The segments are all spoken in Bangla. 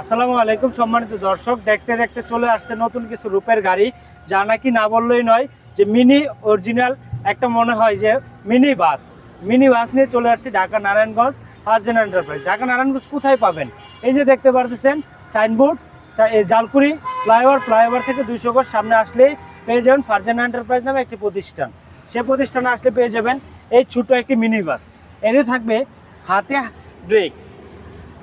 আসসালামু আলাইকুম সম্মানিত দর্শক, দেখতে দেখতে চলে আসছে নতুন কিছু রূপের গাড়ি। যা নাকি না বললেই নয় যে মিনি অরিজিনাল একটা মনে হয় যে মিনি বাস। মিনি বাস নিয়ে চলে আসছি ঢাকা নারায়ণগঞ্জ ফার্জেন এন্টারপ্রাইজ। ঢাকা নারায়ণগঞ্জ কোথায় পাবেন? এই যে দেখতে পাচ্ছেন সাইনবোর্ড জালকুড়ি ফ্লাইওভার ফ্লাইওভার থেকে দুইশো গজ সামনে আসলেই পেয়ে যাবেন ফার্জেন এন্টারপ্রাইজ নামে একটি প্রতিষ্ঠান। সে প্রতিষ্ঠানে আসলে পেয়ে যাবেন এই ছোট একটি মিনি বাস। এরও থাকবে হাতে ব্রেক।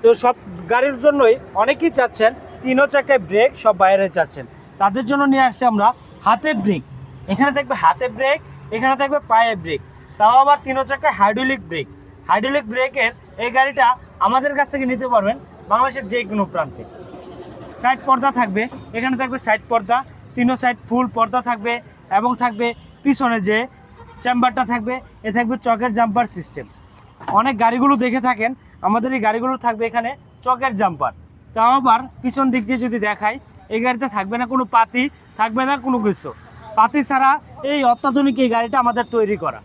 তো সব গাড়ির জন্যই অনেকেই চাচ্ছেন তিনও চাকায় ব্রেক সব বাইরে চাচ্ছেন। তাদের জন্য নিয়ে আসছি আমরা হাতে ব্রেক এখানে থাকবে হাতে ব্রেক এখানে থাকবে পায়ে ব্রেক তাও আবার তিনও চাকায় হাইড্রোলিক ব্রেক হাইড্রোলিক ব্রেকের এই গাড়িটা আমাদের কাছ থেকে নিতে পারবেন বাংলাদেশের যে কোনো প্রান্তে। সাইড পর্দা থাকবে, এখানে থাকবে সাইড পর্দা, তিনও সাইড ফুল পর্দা থাকবে এবং থাকবে পিছনে যে চেম্বারটা থাকবে, এ থাকবে চকের জাম্পার সিস্টেম অনেক গাড়িগুলো দেখে থাকেন আমাদের এই গাড়িগুলো থাকবে এখানে চকের জাম্পার। তাও আবার পিছন দিক দিয়ে যদি দেখাই, এই গাড়িতে থাকবে না কোনো পাতি, থাকবে না কোনো কিছু। পাতি ছাড়া এই অত্যাধুনিক এই গাড়িটা আমাদের তৈরি করা।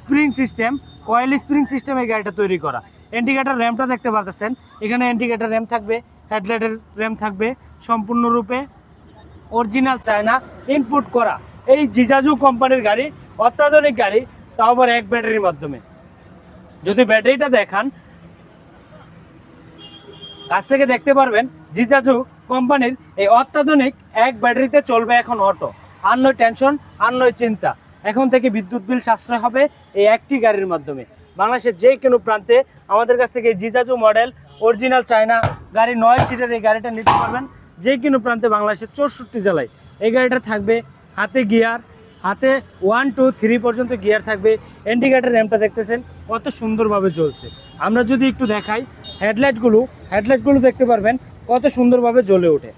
Spring system, coil spring system এই গাড়িটা তৈরি করা। ইন্ডিকেটার র্যামটা দেখতে পাচ্ছেন এখানে ইন্ডিকেটার র্যাম থাকবে, হেডলাইটের র্যাম থাকবে সম্পূর্ণরূপে। অরিজিনাল চায়না ইনপুট করা। এই জিজাজু কোম্পানির গাড়ি, অত্যাধুনিক গাড়ি তাও আবার এক ব্যাটারির মাধ্যমে। যদি ব্যাটারিটা দেখান কাছ থেকে দেখতে পারবেন জিজাজু কোম্পানির এই অত্যাধুনিক এক ব্যাটারিতে চলবে এখন অটো। আর নয় টেনশন, আর নয় চিন্তা। এখন থেকে বিদ্যুৎ বিল সাশ্রয় হবে এই একটি গাড়ির মাধ্যমে। বাংলাদেশের যে কোনো প্রান্তে আমাদের কাছ থেকে জিজাজু মডেল, অরিজিনাল চায়না গাড়ি, নয় সিটের এই গাড়িটা নিতে পারবেন। যে কোনো প্রান্তে বাংলাদেশের চৌষট্টি জেলায়। এই গাড়িটা থাকবে হাতে গিয়ার হাতে ওয়ান টু থ্রি পর্যন্ত গিয়ার থাকবে। ইন্ডিকেটার র্যামটা দেখতেছেন, কত সুন্দরভাবে চলছে আমরা যদি একটু দেখাই হেডলাইটগুলো হেডলাইটগুলো দেখতে পারবেন, কত সুন্দরভাবে জ্বলে ওঠে।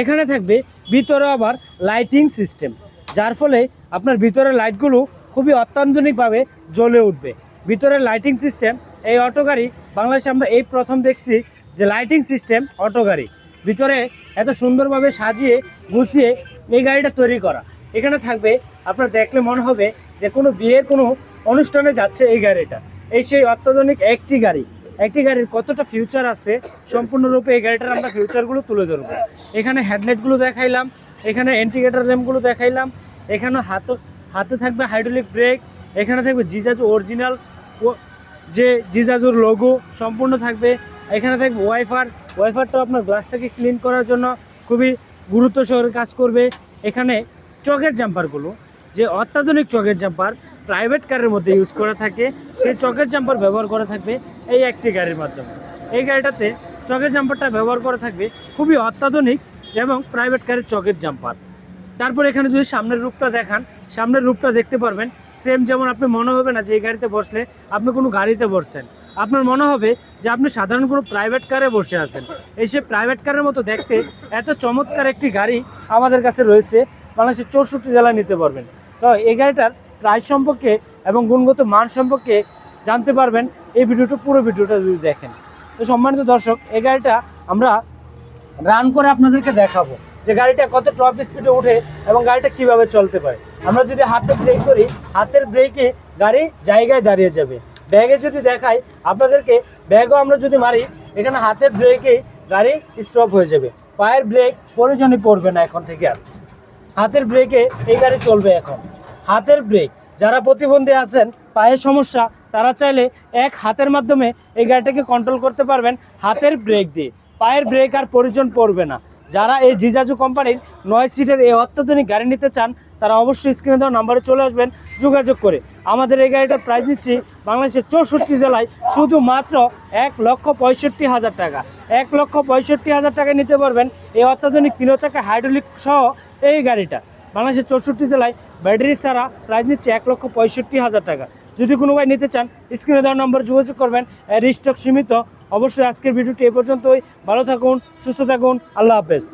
এখানে থাকবে, ভিতরে আবার লাইটিং সিস্টেম যার ফলে আপনার ভিতরের লাইটগুলো খুবই অত্যাধুনিকভাবে জ্বলে উঠবে। ভিতরের লাইটিং সিস্টেম এই অটো গাড়ি, বাংলাদেশে আমরা এই প্রথম দেখছি যে লাইটিং সিস্টেম অটো গাড়ি। ভিতরে এত সুন্দরভাবে সাজিয়ে, গুছিয়ে এই গাড়িটা তৈরি করা। এখানে থাকবে, আপনার দেখলে মনে হবে যে কোনো বিয়ের কোনো অনুষ্ঠানে যাচ্ছে এই গাড়িটা। এই সেই অত্যাধুনিক একটি গাড়ি। একটি গাড়ির কতটা ফিউচার আছে, সম্পূর্ণরূপে এই গাড়িটার আমরা ফিউচারগুলো তুলে ধরবো। এখানে হেডলাইটগুলো দেখাইলাম, এখানে এন্টিগেটার র্যামগুলো দেখাইলাম, এখানে হাতে হাতে থাকবে হাইড্রোলিক ব্রেক এখানে থাকবে জিজাজু অরিজিনাল যে জিজাজুর লোগো সম্পূর্ণ থাকবে। এখানে থাকবে ওয়াইফার ওয়াইফারটাও আপনার গ্লাসটাকে ক্লিন করার জন্য খুবই গুরুত্ব সহকারে কাজ করবে। এখানে চকের জাম্পারগুলো, যে অত্যাধুনিক চকের জাম্পার প্রাইভেট কারের মধ্যে ইউজ করা থাকে, সেই চকের জাম্পার ব্যবহার করা থাকবে এই একটি গাড়ির মাধ্যমে। এই গাড়িটাতে চকের জাম্পারটা ব্যবহার করা থাকবে খুবই অত্যাধুনিক এবং প্রাইভেট কারের চকের জাম্পার। তারপর এখানে যদি সামনের রূপটা দেখান, সামনের রূপটা দেখতে পারবেন সেম যেমন আপনি মনে হবে না যে এই গাড়িতে বসলে আপনি কোনো গাড়িতে বসছেন। আপনার মনে হবে যে আপনি সাধারণ কোনো প্রাইভেট কারে বসে আছেন। এই সে প্রাইভেট কারের মতো দেখতে এত চমৎকার একটি গাড়ি আমাদের কাছে রয়েছে। বাংলাদেশের চৌষট্টি জেলায় নিতে পারবেন। তো এই গাড়িটার প্রাইস সম্পর্কে এবং গুণগত মান সম্পর্কে জানতে পারবেন। এই ভিডিওটা, পুরো ভিডিওটা যদি দেখেন। তো সম্মানিত দর্শক, এই গাড়িটা আমরা রান করে আপনাদেরকে দেখাবো যে গাড়িটা কত টপ স্পিডে উঠে এবং গাড়িটা কীভাবে চলতে পারে। আমরা যদি হাতে ব্রেক করি, হাতের ব্রেকে গাড়ি জায়গায় দাঁড়িয়ে যাবে। ব্যাগে যদি দেখাই, আপনাদেরকে ব্যাগও আমরা যদি মারি, এখানে হাতের ব্রেকেই গাড়ি স্টপ হয়ে যাবে। পায়ের ব্রেক প্রয়োজনই পড়বে না এখন থেকে আর। হাতের ব্রেকে এই গাড়ি চলবে এখন। হাতের ব্রেক যারা প্রতিবন্ধী আছেন, পায়ের সমস্যা, তারা চাইলে এক হাতের মাধ্যমে এই গাড়িটাকে কন্ট্রোল করতে পারবেন হাতের ব্রেক দিয়ে। পায়ের ব্রেক আর প্রয়োজন পড়বে না। যারা এই জিজাজু কোম্পানির নয় সিটের এই অত্যাধুনিক গাড়ি নিতে চান, তারা অবশ্যই স্ক্রিনে দেওয়া নাম্বারে চলে আসবেন, যোগাযোগ করে। আমাদের এই গাড়িটার প্রাইস দিচ্ছি বাংলাদেশের চৌষট্টি জেলায় শুধুমাত্র এক লক্ষ পঁয়ষট্টি হাজার টাকা। এক লক্ষ পঁয়ষট্টি হাজার টাকায় নিতে পারবেন এই অত্যাধুনিক তিন চাকা হাইড্রোলিক সহ এই গাড়িটা বাংলাদেশের চৌষট্টি জেলায় ব্যাটারি ছাড়া প্রাইস নিচ্ছে এক লক্ষ পঁয়ষট্টি হাজার টাকা। যদি কোনো ভাই নিতে চান স্ক্রিনে দেওয়ার নম্বর যোগাযোগ করবেন, এর স্টক সীমিত। অবশ্যই আজকের ভিডিওটি এ পর্যন্তই। ভালো থাকুন, সুস্থ থাকুন, আল্লাহ হাফেজ।